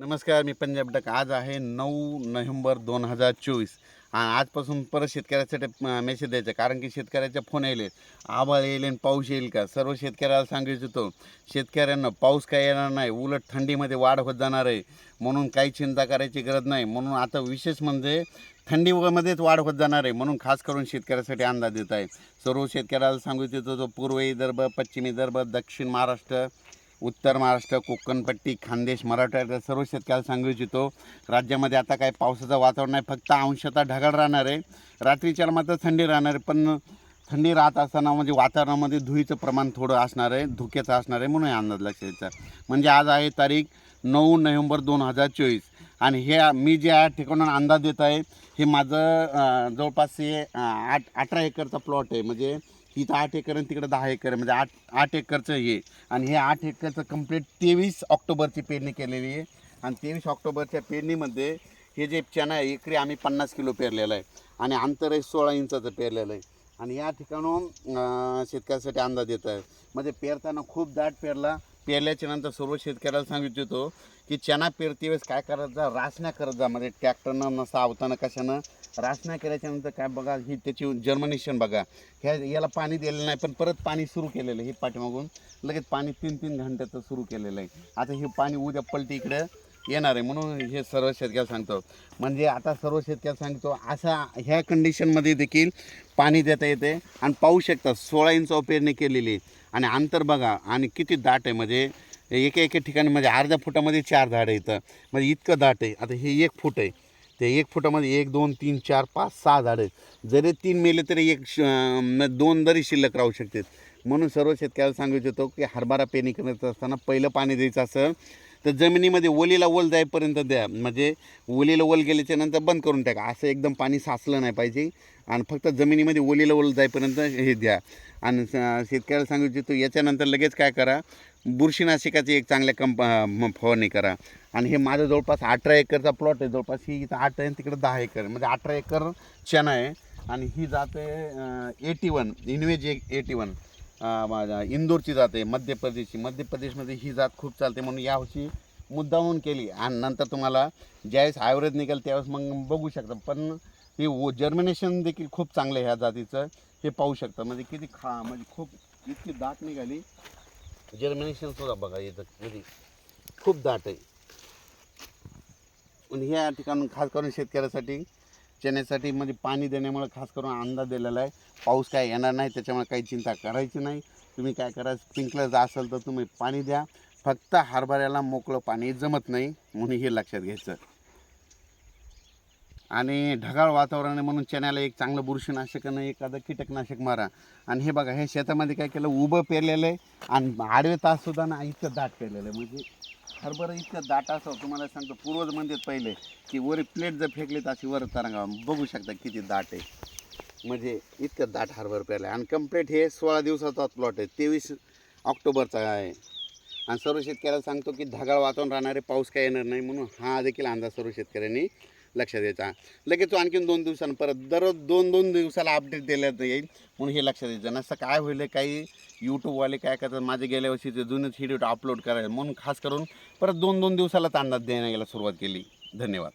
नमस्कार मी पंजाब डक. आज आहे नऊ नोव्हेंबर दोन हजार चोवीस. आणि आजपासून परत शेतकऱ्यासाठी मेसेज द्यायचा. कारण की शेतकऱ्याचे फोन येईल आभाळ येईल आणि पाऊस येईल का? सर्व शेतकऱ्याला सांगू इच्छितो शेतकऱ्यांना पाऊस काय येणार नाही. उलट थंडीमध्ये वाढ होत जाणार आहे. म्हणून काही चिंता करायची गरज नाही. म्हणून आता विशेष म्हणजे थंडीमध्येच वाढ होत जाणार आहे. म्हणून खास करून शेतकऱ्यासाठी अंदाज देत आहे. सर्व शेतकऱ्याला सांगू इच्छितो तो पूर्व विदर्भ पश्चिम विदर्भ दक्षिण महाराष्ट्र उत्तर महाराष्ट्र कोकणपट्टी खानदेश मराठवाड्याच्या सर्व शेतकऱ्याला सांगू इच्छितो. राज्यामध्ये आता काही पावसाचं वातावरण नाही फक्त अंशतः ढगाळ राहणार आहे. रात्रीच्या मात्र थंडी राहणार आहे. पण थंडी राहत असताना म्हणजे वातावरणामध्ये धुळीचं प्रमाण थोडं असणार आहे. धुक्याचं असणार आहे म्हणून अंदाज लक्षात द्यायचा म्हणजे आज आहे तारीख नऊ नोव्हेंबर दोन हजार चोवीस. आणि हे मी जे या ठिकाणून अंदाज देत आहे हे माझं जवळपास हे आठ अठरा एकरचा प्लॉट आहे. म्हणजे इथं आठ एकर आणि तिकडं दहा एकर म्हणजे आठ आठ एकरचं हे. आणि हे आठ एकरचं कंप्लीट तेवीस ऑक्टोबरची पेरणी केलेली आहे. आणि तेवीस ऑक्टोबरच्या पेरणीमध्ये हे जे चणा आहे एकरी आम्ही पन्नास किलो पेरलेलं आहे. आणि अंतर आहे सोळा इंचाचं पेरलेलं आहे. आणि या ठिकाणून शेतकऱ्यासाठी अंदाज येत आहे. म्हणजे पेरताना खूप दाट पेरला. पेरल्याच्या नंतर सर्व शेतकऱ्याला सांगू इच्छितो की चणा पेरते वेळेस काय करत जा रासण्या करत जा. म्हणजे ट्रॅक्टरनं नसा आवताना कशानं? रासण्या केल्याच्यानंतर काय बघा ही त्याची जर्मनेशन बघा. ह्या याला पाणी दिलेलं नाही पण परत पाणी सुरू केलेलं आहे. हे पाठीमागून लगेच पाणी तीन तीन घंट्याचं सुरू केलेलं आहे. आता हे पाणी उद्या पलटी इकडं. येणार आहे म्हणून हे सर्व शेतकऱ्याला सांगतो. म्हणजे आता सर्व शेतकऱ्याला सांगतो असा ह्या कंडिशनमध्ये देखील पाणी देता येते आणि पाहू शकता सोळा इंच पेरणी केलेली आहे. आणि अंतर बघा आणि किती दाट आहे म्हणजे एका एका ठिकाणी म्हणजे अर्ध्या फुटामध्ये चार झाडं येतं म्हणजे इतकं दाट आहे. आता हे एक फूट आहे. ते एक फुटामध्ये एक दोन तीन चार पाच सहा झाडं जरी तीन मेले तरी एक श- दोन जरी शिल्लक राहू शकते म्हणून सर्व शेतकऱ्याला सांगू इच्छितो की हरभरा पेरणी करत असताना पहिलं पाणी द्यायचं असं तर जमिनीमध्ये ओलीला ओल जाईपर्यंत द्या. म्हणजे ओलीला ओल गेल्याच्यानंतर बंद करून टाका. असं एकदम पाणी साचलं नाही पाहिजे. आणि फक्त जमिनीमध्ये ओलीला ओल जाईपर्यंत हे द्या. आणि स- शेतकऱ्याला सांगू इच्छितो याच्यानंतर लगेच काय करा. बुरशीनाशिकाची एक चांगल्या कंप म- फवारणी करा. आणि हे माझं जवळपास अठरा एकरचा प्लॉट आहे. जवळपास ही इथं आठ आहे तिकडे तिकडं दहा एकर. म्हणजे अठरा एकर चणा आहे. आणि ही जात आहे एटी वन इनवेज एटी वन इंदोरची जात आहे मध्य प्रदेशची मध्य प्रदेशमध्ये ही जात खूप चालते म्हणून यावर्षी मुद्दाहून केली. आणि नंतर तुम्हाला ज्यावेळेस ॲव्हरेज निघेल त्यावेळेस मग बघू शकता. पण हे जर्मिनेशन देखील खूप चांगलं आहे ह्या जातीचं. हे पाहू शकता. म्हणजे किती खा म्हणजे खूप इतकी दाट निघाली. जर्मिनेशन सुद्धा बघा येतं म्हणजे खूप दाट आहे. पण ह्या ठिकाणून खास करून शेतकऱ्यासाठी चण्यासाठी म्हणजे पाणी देण्यामुळे खास करून अंदाज दिलेला आहे. पाऊस काय येणार नाही त्याच्यामुळे काही चिंता करायची नाही. तुम्ही काय करा स्प्रिंकलर असेल तर तुम्ही पाणी द्या. फक्त हरभऱ्याला मोकळं पाणी जमत नाही म्हणून हे लक्षात घ्यायचं. आणि ढगाळ वातावरण आहे म्हणून चण्याला एक चांगलं बुरशीनाशक एखादं कीटकनाशक मारा. आणि हे बघा हे शेतामध्ये काय केलं उभं पेरलेलं आहे. आणि आडवे ताससुद्धा ना इतकं दाट पेरलेलं आहे. म्हणजे हरभरा इतकं दाट असं तुम्हाला सांगतो पूर्वज म्हणतात पहिले की वर प्लेट जर फेकली तर अशी वर तरंगा बघू शकता किती दाट आहे. म्हणजे इतकं दाट हरभर पेरलं आहे आणि कंप्लीट हे सोळा दिवसाचा प्लॉट आहे. तेवीस ऑक्टोबरचा आहे. आणि सर्व शेतकऱ्याला सांगतो की ढगाळ वातावरण राहणारे पाऊस काय येणार नाही म्हणून हा देखील अंदाज सर्व शेतकऱ्यांनी लक्षात द्यायचा लगेच तो आणखीन दोन दिवसानं परत दररोज दोन दोन दिवसाला अपडेट दिल्यात येईल म्हणून हे लक्षात द्यायचं नसतं काय होईल काही यूट्यूबवाले काय करतात माझे गेल्या वर्षीचे जुनेच व्हिडिओ अपलोड करायचे म्हणून खास करून परत दोन दोन दिवसालाच अंदाज देण्याला सुरुवात केली. धन्यवाद.